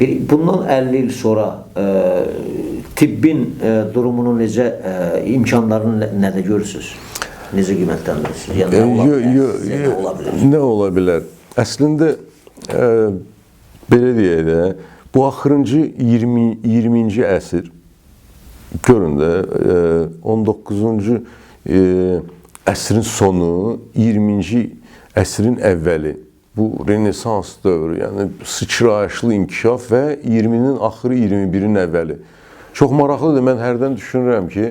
Bir- Bundan 50 il sonra e, tibbin e, durumunu necə e, imkanlarını nə- nədə görürsüz? Necə qiymətləndirirsiniz? Yəni nə ola Yo- yo- Sizcə yo- nə ola bilər? Nə ola bilər? Əslində e, belə deyək də, bu axırıncı 20 20-ci əsr görün də e, 19-cu e, əsrin sonu, 20-ci əsrin əvvəli bu Renesans dövrü, yəni sıçrayışlı inkişaf və 20-nin axırı 21-in əvvəli. Çox maraqlıdır. Mən hərdən düşünürəm ki,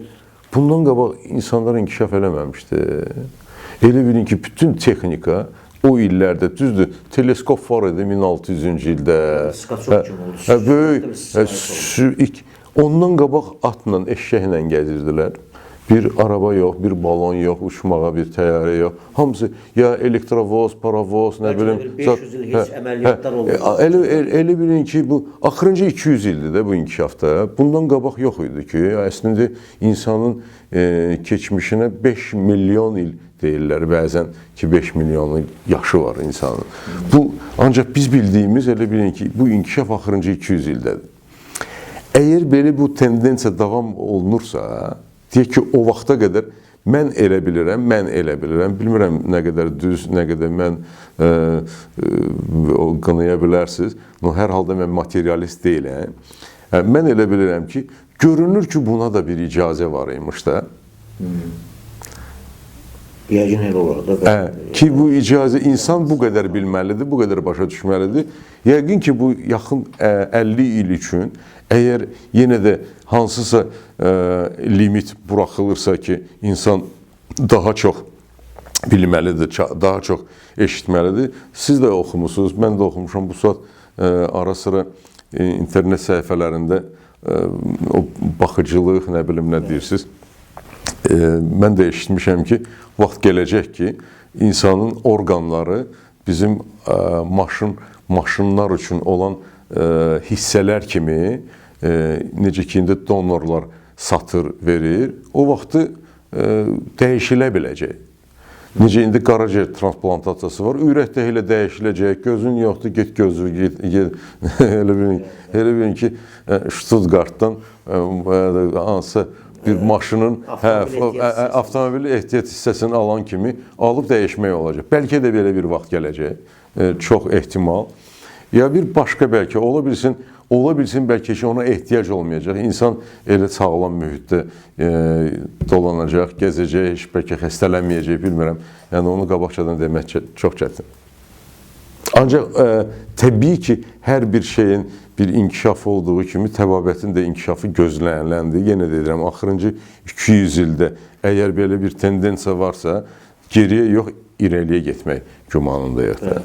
bundan qabaq insanlar inkişaf eləməmişdi. Elə bilin ki, bütün texnika o illərdə düzdür, teleskop var idi 1600-cü ildə. Hə, böyük. Hə, Ondan qabaq atla, eşəklə gəzirdilər. Bir araba yox, bir balon yox, uçmağa bir təyyarə yox. Hamısı ya elektrovoz, paravoz, nə bilim. bir 500 il heç hə, əməliyyatlar hə, olmadı. e, Elə, elə, elə bilin ki, bu axırıncı 200 ildir də bu inkişafda. Bundan qabaq yox idi ki, əslində insanın e, keçmişinə 5 milyon il deyirlər bəzən ki 5 milyon il yaşı var insanın. Bu ancaq biz bildiyimiz elə bilin ki, bu inkişaf axırıncı 200 ildədir. Əgər belə bu tendensiya davam olunursa, deyək ki, o vaxta qədər mən elə bilirəm, mən elə bilirəm, bilmirəm nə qədər düz, nə qədər mən ə, ə, o qınaya bilərsiniz. No, hər halda mən materialist deyiləm. Hə, mən elə bilirəm ki, görünür ki, buna da bir icazə var imiş də. Yəqin elə olar da. Hə, ki bu icazə insan bu qədər bilməlidir, bu qədər başa düşməlidir. Yəqin ki bu yaxın ə, 50 il üçün əgər yenə də hansısa ə, limit buraxılırsa ki, insan daha çox bilməlidir, daha çox eşitməlidir. Siz də oxumusunuz, mən də oxumuşam bu saat ə, ara sıra internet səhifələrində ə, o baxıcılıq, nə bilim nə deyirsiniz. Mən də eşitmişəm ki, vaxt gələcək ki, insanın orqanları bizim e, maşın maşınlar üçün olan e, hissələr kimi e, necə ki indi donorlar satır, verir, o vaxtı dəyişilə biləcək. Necə indi qaraciyər transplantasiyası var, ürəkdə elə dəyişiləcək, gözün yoxdur, get gözü get, get. elə bilin, elə bilin ki, Stuttgartdan hansısa bir maşının hə, Avtomobil ehtiyat hissəsini. alan kimi alıb dəyişmək olacaq. Bəlkə də belə bir vaxt gələcək. E, çox ehtimal. Ya bir başqa bəlkə ola bilsin, ola bilsin bəlkə ki ona ehtiyac olmayacaq. İnsan elə sağlam mühitdə e, dolanacaq, gəzəcək, heç bəlkə xəstələnməyəcək, bilmirəm. Yəni onu qabaqcadan demək çox çətin. Ancaq ə, təbii ki, hər bir şeyin bir inkişaf olduğu kimi təbabətin də inkişafı gözləniləndir. Yenə deyirəm, axırıncı 200 ildə əgər belə bir tendensiya varsa, geriyə yox, irəliyə getmək gümanındayıq da.